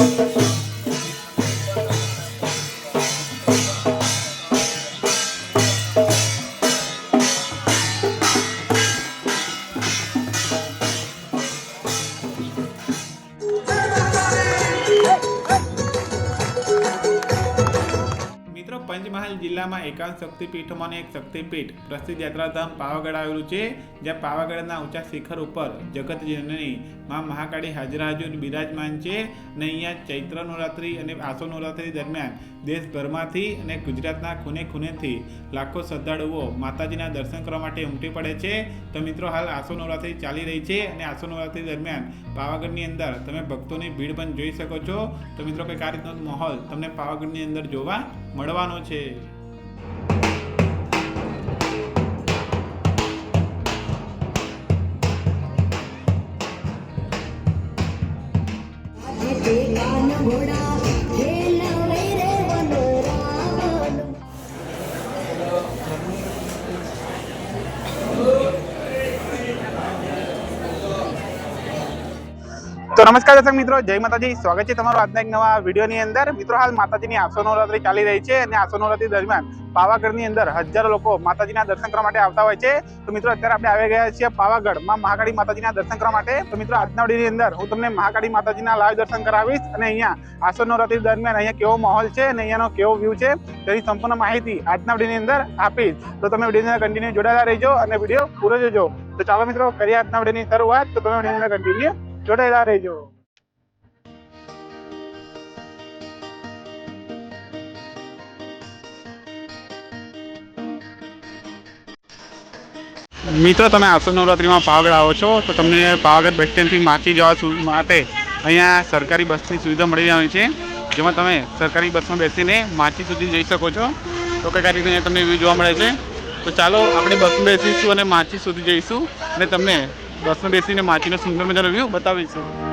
મિત્રો એકાંત શક્તિપીઠોમાંનું એક શક્તિપીઠ પ્રસિદ્ધ યાત્રાધામ પાવાગઢ આવેલું છે, જ્યાં પાવાગઢના ઊંચા શિખર ઉપર જગત જનની માં મહાકાળી હાજરા હજુ બિરાજમાન છે અને અહીંયા ચૈત્ર નવરાત્રિ અને આસો નવરાત્રિ દરમિયાન દેશભરમાંથી અને ગુજરાતના ખૂને ખૂનેથી લાખો શ્રદ્ધાળુઓ માતાજીના દર્શન કરવા માટે ઉમટી પડે છે. તો મિત્રો, હાલ આસો નવરાત્રિ ચાલી રહી છે અને આસો નવરાત્રિ દરમિયાન પાવાગઢની અંદર તમે ભક્તોની ભીડ પણ જોઈ શકો છો. તો મિત્રો, કંઈક આ રીતનો માહોલ તમને પાવાગઢની અંદર જોવા મળવાનો છે. તો નમસ્કાર દર્શક મિત્રો, જય માતાજી. સ્વાગત છે તમારું આજના એક નવા વિડીયોની અંદર. મિત્રો, હાલ માતાજીની આસો નવરાત્રી ચાલી રહી છે અને આસો નવરાત્રી દરમિયાન પાવાગઢની અંદર હજારો લોકો માતાજીના દર્શન કરવા માટે આવતા હોય છે. તો મિત્રો, અત્યારે આપણે આવી ગયા છીએ પાવાગઢમાં મહાકાળી માતાજીના દર્શન કરવા માટે. તો મિત્રો, આજના વિડીયોની અંદર હું તમને મહાકાળી માતાજીના લાઈવ દર્શન કરાવીશ અને અહીંયા આસો નવરાત્રી દરમિયાન અહીંયા કેવો માહોલ છે અને અહીંયાનો કેવો વ્યૂ છે તેની સંપૂર્ણ માહિતી આજના વિડીયોની અંદર આપીશ. તો તમે વિડીયોની કન્ટિન્યુ જોડાયેલા રહેજો અને વીડિયો પૂરો જોજો. તો ચાલો મિત્રો, કરીએ આજના વિડીયોની શરૂઆત. તો તમે વિડીયોની કન્ટિન્યુ જોડાયેલા રહેજો. મિત્રો, તમે આસો નવરાત્રિમાં પાવાગઢ આવો છો, તો તમને પાવાગઢ બસ સ્ટેન્ડથી માચી જવા માટે અહીંયા સરકારી બસની સુવિધા મળી રહી છે, જેમાં તમે સરકારી બસમાં બેસીને માચી સુધી જઈ શકો છો. તો કઈ રીતે અહીંયા તમને વ્યૂ જોવા મળે છે. તો ચાલો, આપણે બસમાં બેસીશું અને માચી સુધી જઈશું અને તમને બસમાં બેસીને માટીનો સુંદર મજાનો વ્યૂ બતાવીશું.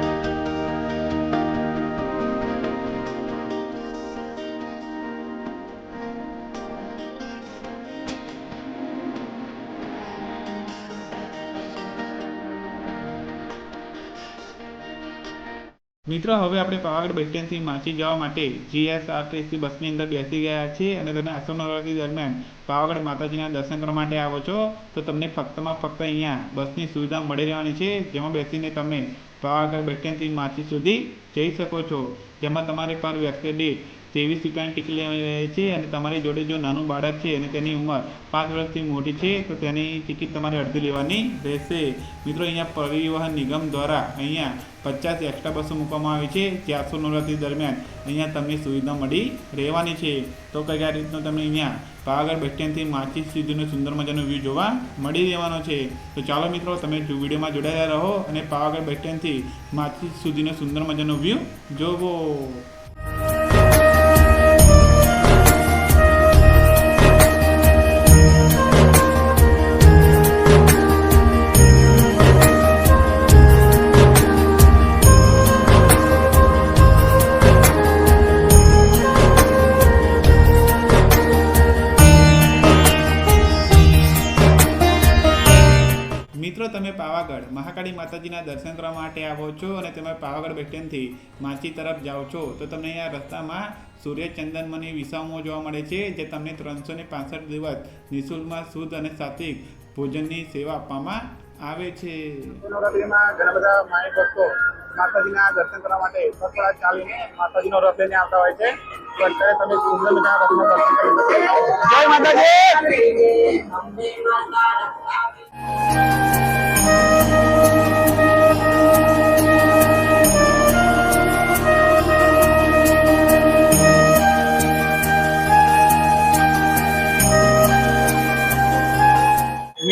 મિત્રો, હવે આપણે પાવાગઢ બસ સ્ટેન્ડથી માચી જવા માટે જીએસઆરટીસી બસની અંદર બેસી ગયા છીએ અને તમે આસો નવરાત્રી દરમિયાન પાવાગઢ માતાજીના દર્શન કરવા માટે આવો છો, તો તમને ફક્તમાં ફક્ત અહીંયા બસની સુવિધા મળી રહેવાની છે, જેમાં બેસીને તમે પાવાગઢ બસ સ્ટેન્ડથી માચી સુધી જઈ શકો છો. જેમાં તમારી પર વ્યક્તિ દીઠ રૂપિયાની ટિકિટ લેવાની રહે છે અને તમારી જોડે જો નાનું બાળક છે અને તેની ઉંમર પાંચ વર્ષથી મોટી છે, તો તેની ટિકિટ તમારે અડધી લેવાની રહેશે. મિત્રો, અહીંયા પરિવહન નિગમ દ્વારા અહીંયા પચાસ એક્સ્ટ્રા બસો મૂકવામાં આવી છે. ચારસો નવરાત્રી દરમિયાન અહીંયા તમને સુવિધા મળી રહેવાની છે. તો આ રીતનું તમને અહીંયા પાવાગઢ બસ સ્ટેન્ડથી માચી સુધીનો સુંદર મજાનો વ્યૂ જોવા મળી રહેવાનો છે. તો ચાલો મિત્રો, તમે વિડીયોમાં જોડાયેલા રહો અને પાવાગઢ બસ સ્ટેન્ડથી માચી સુધીનો સુંદર મજાનો વ્યૂ જોવો. મિત્રો તમે પાવાગઢ મહાકાળી માતાજીના દર્શન કરવા માટે આવો છો અને તમે પાવાગઢ બસ સ્ટેન્ડથી માચી તરફ જાઓ છો તો તમને અહીંયા રસ્તામાં સૂર્ય ચંદનમની વિસામો જોવા મળે છે જે તમને ત્રણસો ને પાસઠ દિવસ નિઃશુલ્કમાં શુદ્ધ અને સાત્વિક ભોજનની સેવા આપવામાં આવે છે. નવરાત્રીમાં ઘણા બધા માય ભક્તો માતાજીના દર્શન કરવા માટે પગપાળા ચાલીને માતાજીનો રથ લઈને આવતા હોય છે. તો અત્યારે તમે સુંદર મજાના રથમાં દર્શન કરી જય માતાજી.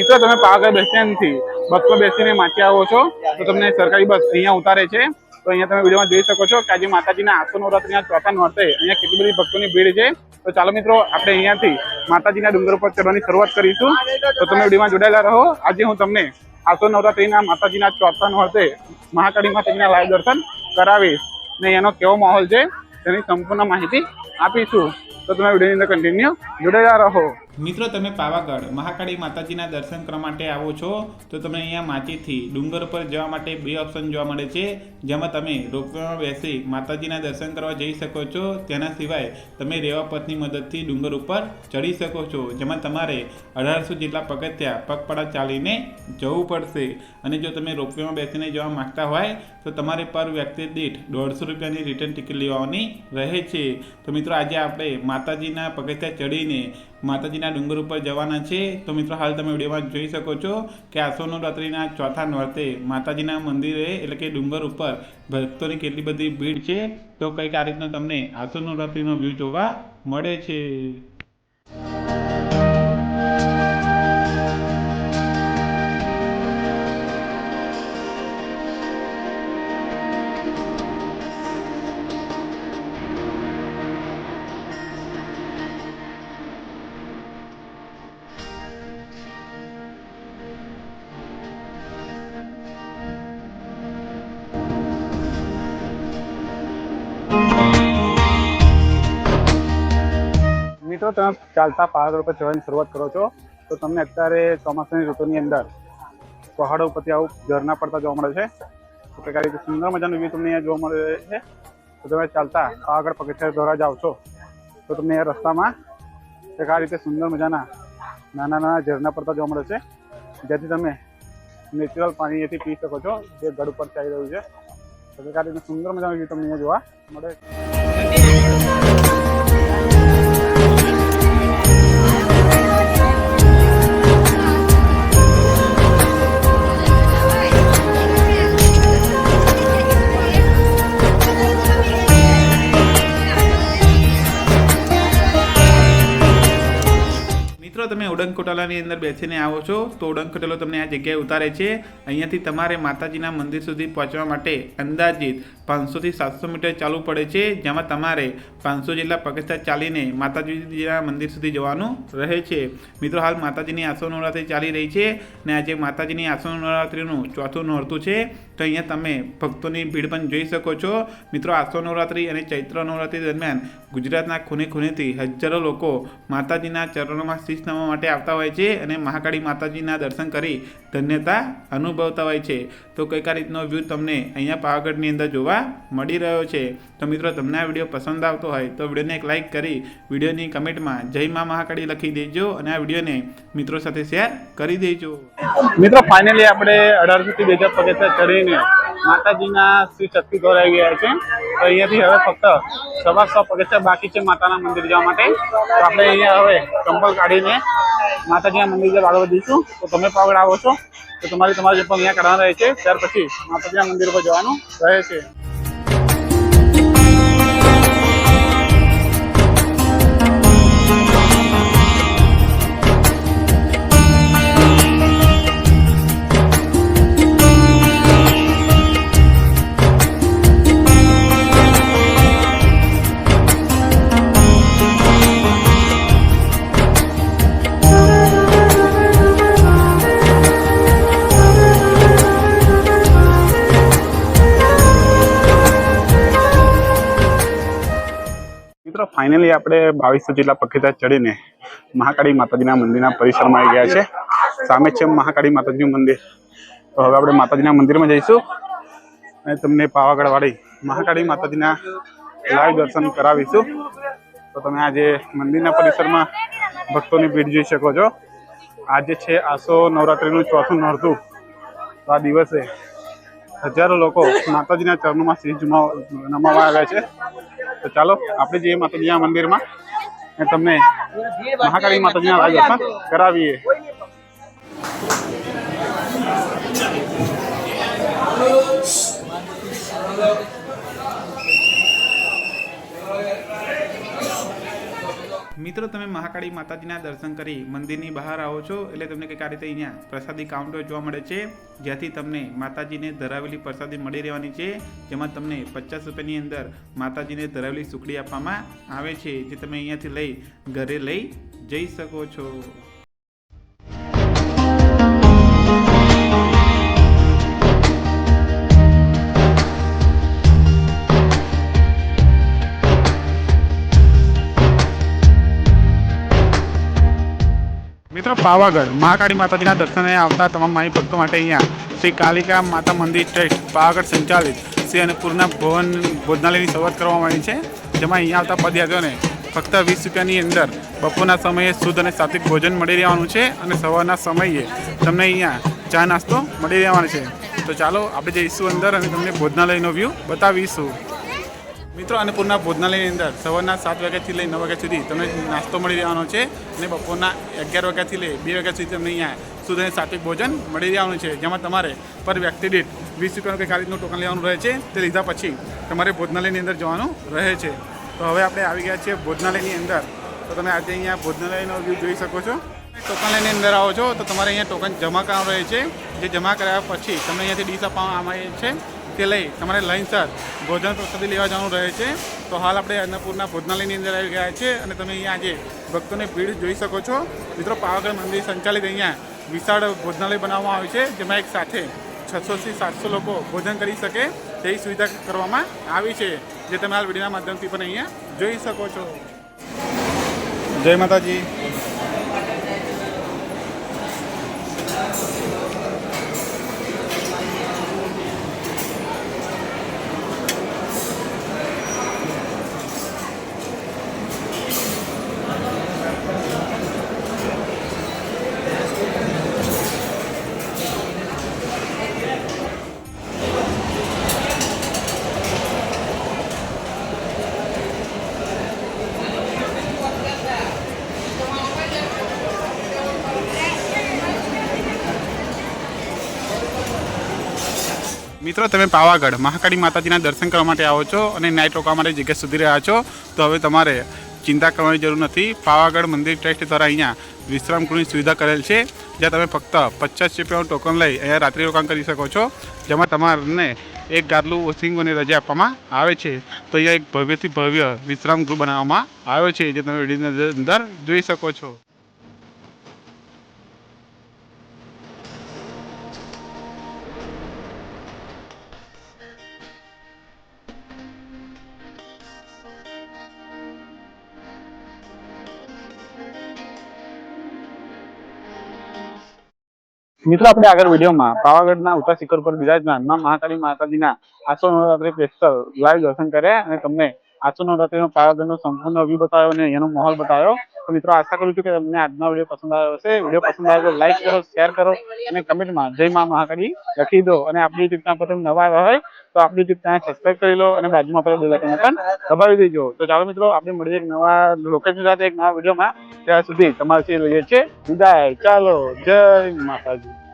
મિત્રો, તમે પાવાગઢ બસ સ્ટેન્ડથી બસમાં બેસીને માચી આવો છો, તો તમને સરકારી બસ અહીંયા ઉતારે છે. તો અહીંયા તમે વિડીયોમાં જોઈ શકો છો કે આજે માતાજીના આસો નવરાત્રીના ચોથા નોરતે અહીંયા કેટલી બધી ભક્તોની ભીડ છે. તો ચાલો મિત્રો, આપણે અહીંયાથી માતાજીના ડુંગર ઉપર ચડવાની શરૂઆત કરીશું. તો તમે વિડીયોમાં જોડાયેલા રહો. આજે હું તમને આસો નવરાત્રીના માતાજીના ચોથા નોરતે મહાકાળી માતાજીના લાઈવ દર્શન કરાવીશ ને એનો કેવો માહોલ છે, તેની સંપૂર્ણ માહિતી આપીશું. તો તમે વિડીયોની અંદર કન્ટિન્યુ જોડાયેલા રહો. મિત્રો, તમે પાવાગઢ મહાકાળી માતાજીના દર્શન કરવા માટે આવો છો, તો તમે અહીંયા માચીથી ડુંગર ઉપર જવા માટે બે ઓપ્શન જોવા મળે છે. જેમાં તમે રોપવેમાં બેસી માતાજીના દર્શન કરવા જઈ શકો છો. તેના સિવાય તમે રેવા પથની મદદથી ડુંગર ઉપર ચડી શકો છો. જેમાં તમારે અઢારસો જેટલા પગથિયા પગપાળા ચાલીને જવું પડશે. અને જો તમે રોપવેમાં બેસીને જવા માગતા હોય, તો તમારે પર વ્યક્તિ દીઠ દોઢસો રૂપિયાની રિટર્ન ટિકિટ લેવાની રહે છે. તો મિત્રો, આજે આપણે માતાજીના પગથિયા ચડીને માતાજીના ડુંગર ઉપર જવાના છે. તો મિત્રો, હાલ તમે વિડીયોમાં જોઈ શકો છો કે આસો નવરાત્રિના ચોથા નોરતે માતાજીના મંદિરે, એટલે કે ડુંગર ઉપર, ભક્તોની કેટલી બધી ભીડ છે. તો કંઈક આ રીતનો તમને આસો નવરાત્રિનો વ્યૂ જોવા મળે છે. મિત્રો, તમે ચાલતા પહાડ ઉપર ચડવાની શરૂઆત કરો છો, તો તમને અત્યારે ચોમાસાની ઋતુની અંદર પહાડો ઉપરથી આવું ઝરણા પડતા જોવા મળે છે. તો સુંદર મજાનું વ્યૂ તમને અહીંયા જોવા મળે છે. તો તમે ચાલતા આગળ પગથિયા દ્વારા જાઓ છો, તો તમને અહીંયા રસ્તામાં પ્રકાર રીતે સુંદર મજાના નાના નાના ઝરણા પડતા જોવા મળે છે. જેથી તમે નેચરલ પાણી અહીંયાથી પી શકો છો, જે ગઢ ઉપર ચાલી રહ્યું છે. કંઈક રીતે સુંદર મજાનું વ્યૂ તમને અહીંયા જોવા મળે છે. મિત્રો તમે ઉડન અંદર બેસીને આવો છો, તો ઉડન કોટલો તમને આ જગ્યાએ ઉતારે છે. અહીંયાથી તમારે માતાજીના મંદિર સુધી પહોંચવા માટે અંદાજિત પાંચસોથી સાતસો મીટર ચાલવું પડે છે, જેમાં તમારે પાંચસો જેટલા પગથિયા ચાલીને માતાજીના મંદિર સુધી જવાનું રહે છે. મિત્રો, હાલ માતાજીની આસો નવરાત્રી ચાલી રહી છે ને આજે માતાજીની આસો નવરાત્રિનું ચોથું નોરતું છે. તો અહીંયા તમે ભક્તોની ભીડ પણ જોઈ શકો છો. મિત્રો આસો નવરાત્રિ અને ચૈત્ર નવરાત્રિ દરમિયાન ગુજરાતના ખૂણે ખૂણેથી હજારો લોકો માતાજીના ચરણોમાં શીશ નવા માટે આવતા હોય છે અને મહાકાળી માતાજીના દર્શન કરી ધન્યતા અનુભવતા હોય છે. તો કંઈક રીતનો વ્યૂ તમને અહીંયા પાવાગઢની અંદર જોવા મળી રહ્યો છે. તો મિત્રો, તમને આ વીડિયો પસંદ આવતો હોય તો વિડીયોને એક લાઇક કરી, વિડીયોની કમેન્ટમાં જય મા મહાકાળી લખી દેજો અને આ વિડીયોને મિત્રો સાથે શેર કરી દેજો. મિત્રો ફાઇનલી આપણે અઢારસો થી બે હજાર પગથિયા ચડીને માતાજીના શ્રી શક્તિ ઘર આવી ગયા છે. તો અહીંયાથી હવે ફક્ત સવા સો પગથિયા બાકી છે માતાના મંદિર જવા માટે. તો આપણે અહીંયા હવે ચંપલ કાઢીને માતાજીના મંદિર જવા આગળ વધીશું. તો તમે પણ આગળ આવો છો. તો તમારી જે પણ અહીંયા કરવાના રહે છે, ત્યાર પછી માતાજીના મંદિર પર જવાનું રહે છે. ફાઇનલી આપણે બાવીસો જેટલા પખીતા ચડીને મહાકાળી માતાજીના મંદિરના પરિસરમાં આવી ગયા છે. સામે છે મહાકાળી માતાજીનું મંદિર. તો હવે આપણે માતાજીના મંદિરમાં જઈશું. અને તમને પાવાગઢવાળી મહાકાળી માતાજીના લાઈવ દર્શન કરાવીશું. તો તમે આજે મંદિરના પરિસરમાં ભક્તોની ભીડ જોઈ શકો છો. આજે છે આસો નવરાત્રિનું ચોથું નોરતું. તો આ દિવસે હજારો લોકો માતાજીના ચરણોમાં શ્રી નમાવા આવ્યા છે. તો ચાલો, આપણે જઈએ માતાજીના મંદિરમાં. અને તમને મહાકાળી માતાજીના દર્શન કરાવીએ. મિત્રો, તમે મહાકાળી માતાજીના દર્શન કરી મંદિરની બહાર આવો છો, એટલે તમને કંઈક આ રીતે અહીંયા પ્રસાદી કાઉન્ટર જોવા મળે છે, જ્યાંથી તમને માતાજીને ધરાવેલી પ્રસાદી મળી રહેવાની છે, જેમાં તમને પચાસ રૂપિયાની અંદર માતાજીને ધરાવેલી સુખડી આપવામાં આવે છે, જે તમે અહીંયાથી લઈ ઘરે લઈ જઈ શકો છો. પાવાગઢ. મહાકાળી માતાજીના દર્શને આવતા તમામ માઈ ભક્તો માટે અહીંયા શ્રી કાલિકા માતા મંદિર ટ્રસ્ટ પાવાગઢ સંચાલિત શ્રી અન્નપૂર્ણા ભવન ભોજનાલયની શરૂઆત કરવામાં આવી છે. જેમાં અહીંયા આવતા પદયાત્રીઓને ફક્ત વીસ રૂપિયાની અંદર બપોરના સમયે શુદ્ધ અને સાત્વિક ભોજન મળી રહેવાનું છે અને સવારના સમયે તમને અહીંયા ચા નાસ્તો મળી રહેવાનો છે. તો ચાલો આપણે જઈશું અંદર અને તમને ભોજનાલયનો વ્યૂ બતાવીશું. મિત્રો અન્નપૂર્ણા ભોજનાલયની અંદર સવારના સાત વાગ્યાથી લઈ નવ વાગ્યા સુધી તમને નાસ્તો મળી રહેવાનો છે અને બપોરના અગિયાર વાગ્યાથી લઈ બે વાગ્યા સુધી તમને અહીંયા સુધી અને સાત્વિક ભોજન મળી રહેવાનું છે, જેમાં તમારે પર વ્યક્તિ દીઠ વીસ રૂપિયાનું કંઈક આ રીતનું ટોકન લેવાનું રહે છે, તે લીધા પછી તમારે ભોજનાલયની અંદર જવાનું રહે છે. તો હવે આપણે આવી ગયા છીએ ભોજનાલયની અંદર. તો તમે આજે અહીંયા ભોજનાલયનો વ્યૂ જોઈ શકો છો. ટોકન અંદર આવો છો, તો તમારે અહીંયા ટોકન જમા કરવાનું રહે છે. જે જમા કરાવ્યા પછી તમને અહીંયાથી ડીશ આપવામાં આવે છે. તે લઈ તમારે લાઇનસર ભોજન પ્રસાદી લેવા જવાનું રહે છે. તો હાલ આપણે અન્નપૂર્ણા ભોજનાલયની અંદર આવી ગયા છે અને તમે અહીંયા આજે ભક્તોની ભીડ જોઈ શકો છો. મિત્રો, પાવાગઢ મંદિર સંચાલિત અહીંયા વિશાળ ભોજનાલય બનાવવામાં આવ્યું છે, જેમાં એક સાથે છસોથી સાતસો લોકો ભોજન કરી શકે તેવી સુવિધા કરવામાં આવી છે, જે તમે હાલ વિડીયોના માધ્યમથી પણ અહીંયા જોઈ શકો છો. જય માતાજી. મિત્રો, તમે પાવાગઢ, મહાકાળી માતાજીના દર્શન કરવા માટે આવો છો અને નાઇટ રોકવા માટે જગ્યા સુધી રહ્યા છો, તો હવે તમારે ચિંતા કરવાની જરૂર નથી. પાવાગઢ મંદિર ટ્રસ્ટ દ્વારા અહીંયા વિશ્રામ ગૃહની સુવિધા કરેલ છે, જ્યાં તમે ફક્ત પચાસ રૂપિયાનું ટોકન લઈ અહીંયા રાત્રિ રોકાણ કરી શકો છો, જેમાં તમારને એક ગાદલું ઓસિંગોની રજા આપવામાં આવે છે. તો અહીંયા એક ભવ્યથી ભવ્ય વિશ્રામ ગૃહ બનાવવામાં આવ્યો છે, જે તમે વિડીયોની અંદર જોઈ શકો છો. મિત્રો, આપણે આગળ વિડીયોમાં પાવાગઢના ઉત્તર શિખર પર બિરાજમાન મા મહાકાળી માતાજીના આસો નવરાત્રી સ્પેશિયલ લાઈવ દર્શન કર્યા અને તમને આસો નવરાત્રીનો પાવાગઢનો સંપૂર્ણ વ્યૂ બતાવ્યો અને એનો માહોલ બતાવ્યો. તો મિત્રો, આશા કરું છું કે તમને આજનો વીડિયો પસંદ આવ્યો હશે. વીડિયો પસંદ આવ્યો લાઈક કરો શેર કરો અને કમેન્ટમાં જય મા મહાકાળી લખી દો. અને આપણી યુટ્યુબ ચેનલ પર નવા આવ્યા હોય તો આપણી યુટ્યુબ ચેનલ સબસ્ક્રાઈબ કરી લો અને બાજુમાં પેલા બેલ પણ દબાવી દેજો. તો ચાલો મિત્રો, આપણે મળીએ એક નવા લોકેશન સાથે, એક નવા વિડીયોમાં. ત્યાં સુધી તમારાથી લઈએ છીએ વિદાય. ચાલો, જય માતાજી